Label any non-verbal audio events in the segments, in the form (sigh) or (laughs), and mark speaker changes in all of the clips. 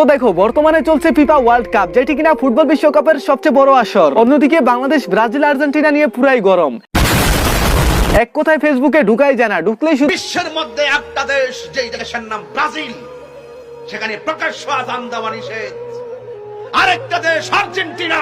Speaker 1: তো দেখো, বর্তমানে চলছে ফিফা ওয়ার্ল্ড কাপ, যেটি কিনা ফুটবল বিশ্বকাপের সবচেয়ে বড় আসর। অন্যদিকে বাংলাদেশ, ব্রাজিল, আর্জেন্টিনা নিয়ে পুরাই গরম। এক কথায় ফেসবুকে ঢুকাই জানা ঢুকলেই শুধু
Speaker 2: বিশ্বের মধ্যে একটা দেশ, যেই দেশের নাম ব্রাজিল, সেখানে প্রকাশ্য আজান দেওয়া নিষেধ। আরেকটা দেশ, আর্জেন্টিনা,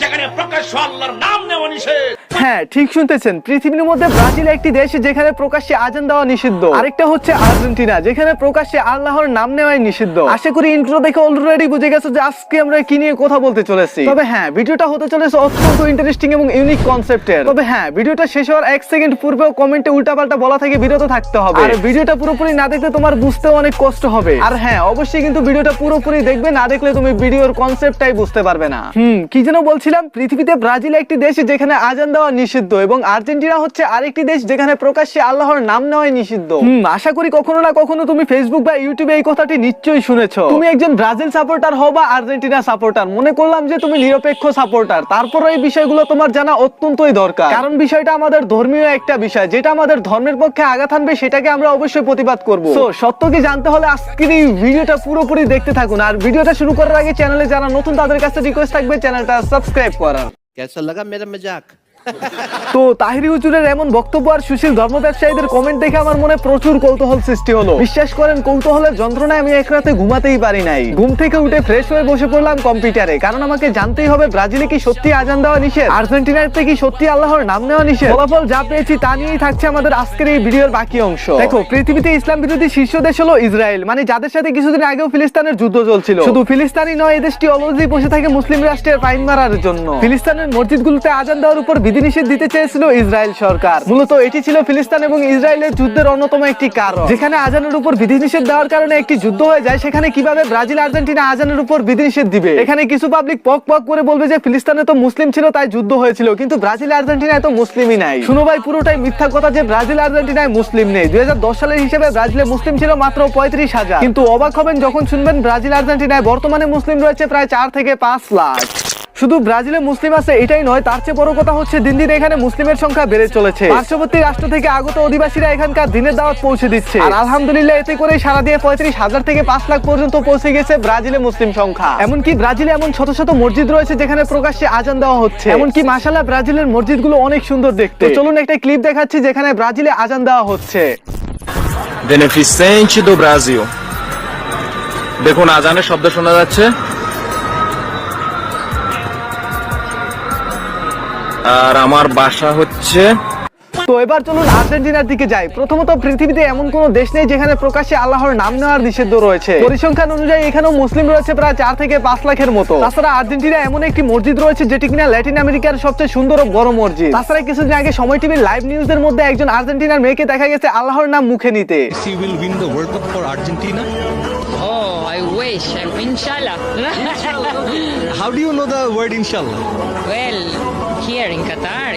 Speaker 2: যেখানে প্রকাশ্য আল্লাহর নাম নেওয়া নিষেধ।
Speaker 1: হ্যাঁ ঠিক শুনতেছেন। পৃথিবীর মধ্যে ব্রাজিল একটি দেশ যেখানে প্রকাশ্যে আজান দেওয়া নিষিদ্ধ। আরেকটা হচ্ছে আর্জেন্টিনা, যেখানে প্রকাশ্যে আল্লাহর নাম নেওয়াই নিষিদ্ধ। আশা করি ইন্ট্রো দেখে অলরেডি বুঝে গেছো যে আজকে আমরা কি নিয়ে কথা বলতে চলেছি। তবে হ্যাঁ ভিডিওটা হতে চলেছে অত্যন্ত ইন্টারেস্টিং এবং ইউনিক কনসেপ্টের তবে হ্যাঁ ভিডিওটা শেষ হওয়ার এক সেকেন্ড পূর্বেও কমেন্টে উল্টাপাল্টা বলা থেকে বিরত থাকতে হবে। আর ভিডিওটা পুরোপুরি না দেখলে তোমার বুঝতেও অনেক কষ্ট হবে। আর হ্যাঁ অবশ্যই কিন্তু ভিডিওটা পুরোপুরি দেখবে, না দেখলে তুমি ভিডিওর কনসেপ্টটাই বুঝতে পারবে না। হুম, কি যেন বলছিলাম? পৃথিবীতে ব্রাজিল একটি দেশ যেখানে আজান দেওয়া নিষিদ্ধ এবং আর্জেন্টিনা হচ্ছে আরেকটি দেশ যেখানে প্রকাশ্যে আল্লাহর নাম নেওয়াই নিষিদ্ধ হুম আশা করি কখনো না কখনো তুমি ফেসবুক বা ইউটিউবে এই কথাটি নিশ্চয়ই শুনেছো তুমি একজন ব্রাজিল সাপোর্টার হও বা আর্জেন্টিনা সাপোর্টার মনে করলাম যে তুমি নিরপেক্ষ সাপোর্টার তারপরে এই বিষয়গুলো তোমার জানা অত্যন্তই দরকার কারণ বিষয়টা আমাদের ধর্মীয় একটা বিষয় যেটা আমাদের ধর্মের পক্ষে আঘাত আনবে সেটাকে আমরা অবশ্যই প্রতিবাদ করব তো সত্য কি জানতে হলে আজকের এই ভিডিওটা পুরোপুরি দেখতে থাকুন আর ভিডিওটা শুরু করার আগে চ্যানেলে যারা নতুন তাদের কাছে রিকোয়েস্ট থাকবে চ্যানেলটা সাবস্ক্রাইব করার
Speaker 3: कैसा लगा मेरा मजाक (laughs)
Speaker 1: তো তাহিরি হুজুরের এমন বক্তব্য আর সুশীল ধর্ম ব্যবসায়ীদের কমেন্ট দেখে আমার মনে প্রচুর কৌতূহল সৃষ্টি হলো। বিশ্বাস করেন, কৌতূহলের যন্ত্রণায় আমি এক রাতে ঘুমাতেই পারি নাই। ঘুম থেকে উঠে ফ্রেশ হয়ে বসে পড়লাম কম্পিউটারে, কারণ আমাকে জানতেই হবে ব্রাজিলে কি সত্যি আজান দেওয়া নিষেধ? আর্জেন্টিনাতে কি সত্যি আল্লাহর নাম নেওয়া নিষেধ? ফলাফল যা পেয়েছি তা নিয়েই থাকছে আমাদের আজকের এই ভিডিওর বাকি অংশ। দেখো, পৃথিবীতে ইসলাম বিরোধী শীর্ষ দেশ হলো ইসরায়েল মানে যাদের সাথে কিছুদিন আগেও ফিলিস্তানের যুদ্ধ চলছিল। শুধু ফিলিস্তানি নয় এই দেশটি অলরেডি বসে থাকে মুসলিম রাষ্ট্রের পাইন মারার জন্য। ফিলিস্তিনের মসজিদগুলোতে আজান দেওয়ার উপর বিধিনিষেধ দিতে চেয়েছিল ইসরায়েল সরকার। মূলত এটি ছিল ফিলিস্তিন এবং ইসরায়েলের যুদ্ধের অন্যতম একটি কারণ। যেখানে আজানের উপর বিধিনিষেধ দেওয়ার কারণে একটি যুদ্ধ হয়ে যায়, সেখানে কীভাবে ব্রাজিল আর্জেন্টিনা আজানের উপর বিধিনিষেধ দিবে? এখানে কিছু পাবলিক পক পক করে বলবে যে, ফিলিস্তিনে তো মুসলিম ছিল, তাই যুদ্ধ হয়েছিল, কিন্তু ব্রাজিল আর্জেন্টিনায় তো মুসলিমই নাই। শুনো ভাই, পুরোটাই মিথ্যা কথা যে, ব্রাজিল আর্জেন্টিনায় মুসলিম নেই। দুই হাজার দশ সালের হিসেবে ব্রাজিলে মুসলিম ছিল মাত্র পঁয়ত্রিশ হাজার। কিন্তু অবাক হবেন যখন শুনবেন ব্রাজিল আর্জেন্টিনায় বর্তমানে মুসলিম রয়েছে প্রায় চার থেকে পাঁচ লাখ। শুধু ব্রাজিলে মুসলিম আছে, এটাই নয়, তার চেয়ে বড় কথা হচ্ছে দিন দিন এখানে মুসলিমের সংখ্যা বেড়ে চলেছে। পার্শ্ববর্তী রাষ্ট্র থেকে আগত অধিবাসীরা এখানকার দিনের দাওয়াত পৌঁছে দিচ্ছে। আর আলহামদুলিল্লাহ, এতে করে সারা দিয়ে পঁয়ত্রিশ হাজার থেকে পাঁচ লাখ পর্যন্ত পৌঁছে গেছে ব্রাজিলে মুসলিম সংখ্যা। এমনকি ব্রাজিলে এমন শত শত মসজিদ রয়েছে যেখানে প্রকাশ্যে আজান দেওয়া হচ্ছে। এমনকি মাসাল্লাহ ব্রাজিলের মসজিদগুলো অনেক সুন্দর দেখতে। চলুন একটা ক্লিপ দেখাচ্ছি যেখানে ব্রাজিলে আজান দেওয়া হচ্ছে।
Speaker 4: বেনিফিসেন্ট দো ব্রাজিল দেখুন, আজানের শব্দ শোনা যাচ্ছে। আর আমার বাসা হচ্ছে
Speaker 1: তো এবার চলুন আর্জেন্টিনার দিকে যাই প্রথমত পৃথিবীতে এমন কোন দেশ নেই যেখানে প্রকাশ্যে আল্লাহর নাম নেওয়ার নিষিদ্ধ রয়েছে পরিসংখ্যান অনুযায়ী এখানেও মুসলিম রয়েছে প্রায় চার থেকে পাঁচ লাখের মতো তাছাড়া আর্জেন্টিনা এমন একটি মসজিদ রয়েছে যেটি কিনা ল্যাটিন আমেরিকার সবচেয়ে সুন্দর ও বড় মসজিদ তাছাড়া কিছুদিন আগে সময় টিভির লাইভ নিউজের মধ্যে একজন আর্জেন্টিনার মেয়েকে দেখা গেছে আল্লাহর নাম মুখে নিতে.
Speaker 5: Oh.
Speaker 6: How do you know the word inshallah?
Speaker 5: well, here in Qatar,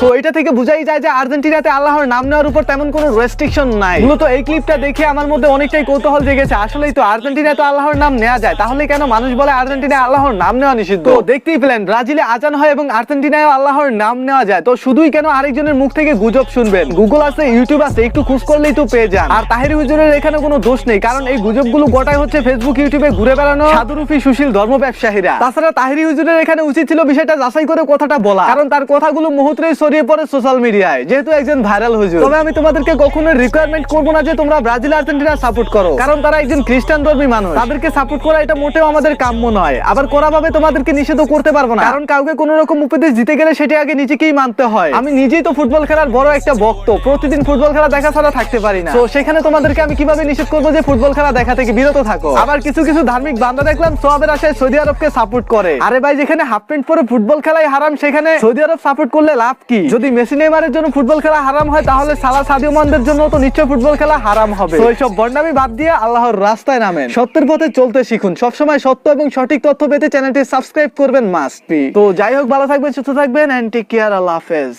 Speaker 1: তো এটা থেকে বোঝাই যায় যে আর্জেন্টিনাতে আল্লাহর নাম নেওয়ার উপর তেমন কোনো রেস্ট্রিকশন নাই। মূলত এই ক্লিপটা দেখে আমার মধ্যে অনেকটাই কৌতূহল জেগেছে। আসলেই তো তো আল্লাহর নাম নেওয়া যায়। তাহলে কেন মানুষ বলে আল্লাহর নাম নেওয়া নিষিদ্ধ? দেখতেই পেলেন, ব্রাজিলে আজান হয় এবং আর্জেন্টিনায় আল্লাহর নাম নেওয়া যায়। তো শুধুই কেন আরেকজনের মুখ থেকে গুজব শুনবেন? গুগল আছে ইউটিউব আছে, একটু খোঁজ করলেই তো পেয়ে যান। আর তাহিরি হুজুরের এখানে কোনো দোষ নেই, কারণ এই গুজবগুলো গোটাই হচ্ছে ফেসবুক ইউটিউবে ঘুরে বেড়ানো সাধুরূপী সুশীল ধর্ম ব্যবসায়ীরা। তাছাড়া তাহিরি হুজুরের এখানে উচিত ছিল বিষয়টা যাচাই করে কথাটা বলা। কারণ তার কথাগুলো মুহূর্তেই ছড়িয়ে পড়ে সোশ্যাল মিডিয়ায় যেহেতু একজন ভাইরাল হুজুর। তবে আমি তোমাদেরকে কখনো রিকোয়ারমেন্ট করব না যে তোমরা ব্রাজিল, আর্জেন্টিনা সাপোর্ট করো। কারণ তারা একজন খ্রিস্টান ধর্মী মানুষ। তাদেরকে সাপোর্ট করা এটা মোটেও আমাদের কাম্য নয়। আবার করা ভাবে তোমাদেরকে নিষেধ করতে পারব না। কারণ কাউকে কোন রকম উপদেশ দিতে গেলে সেটা আগে নিজেকেই মানতে হয়। আমি নিজেই তো ফুটবল খেলার বড় একটা ভক্ত। প্রতিদিন ফুটবল খেলা দেখা ছাড়া থাকতে পারি না। তো সেখানে তোমাদেরকে আমি কীভাবে নিষেধ করব যে ফুটবল খেলা দেখা থেকে বিরত থাকো? আবার কিছু কিছু ধার্মিক বান্দা দেখলাম সোয়াবের আশায় সৌদি আরবকে সাপোর্ট করে। আরে ভাই, যেখানে হাফ প্যান্ট পরে ফুটবল খেলাই হারাম, সেখানে সৌদি আরব সাপোর্ট করলে লাভ কি? যদি মেসি নেইমারের জন্য ফুটবল খেলা হারাম হয় তাহলে সালা সাদিও মানদের জন্য তো নিশ্চয় ফুটবল খেলা হারাম হবে। তো এইসব বর্ণামি বাদ দিয়ে আল্লাহর রাস্তায় নামেন। সত্যের পথে চলতে শিখুন। সবসময় সত্য এবং সঠিক তথ্য পেতে চ্যানেলটি সাবস্ক্রাইব করবেন মাস্ট বি। তো যাই হোক ভালো থাকবেন সুস্থ থাকবেন এন্ড টেক কেয়ার আল্লাহ হাফেজ।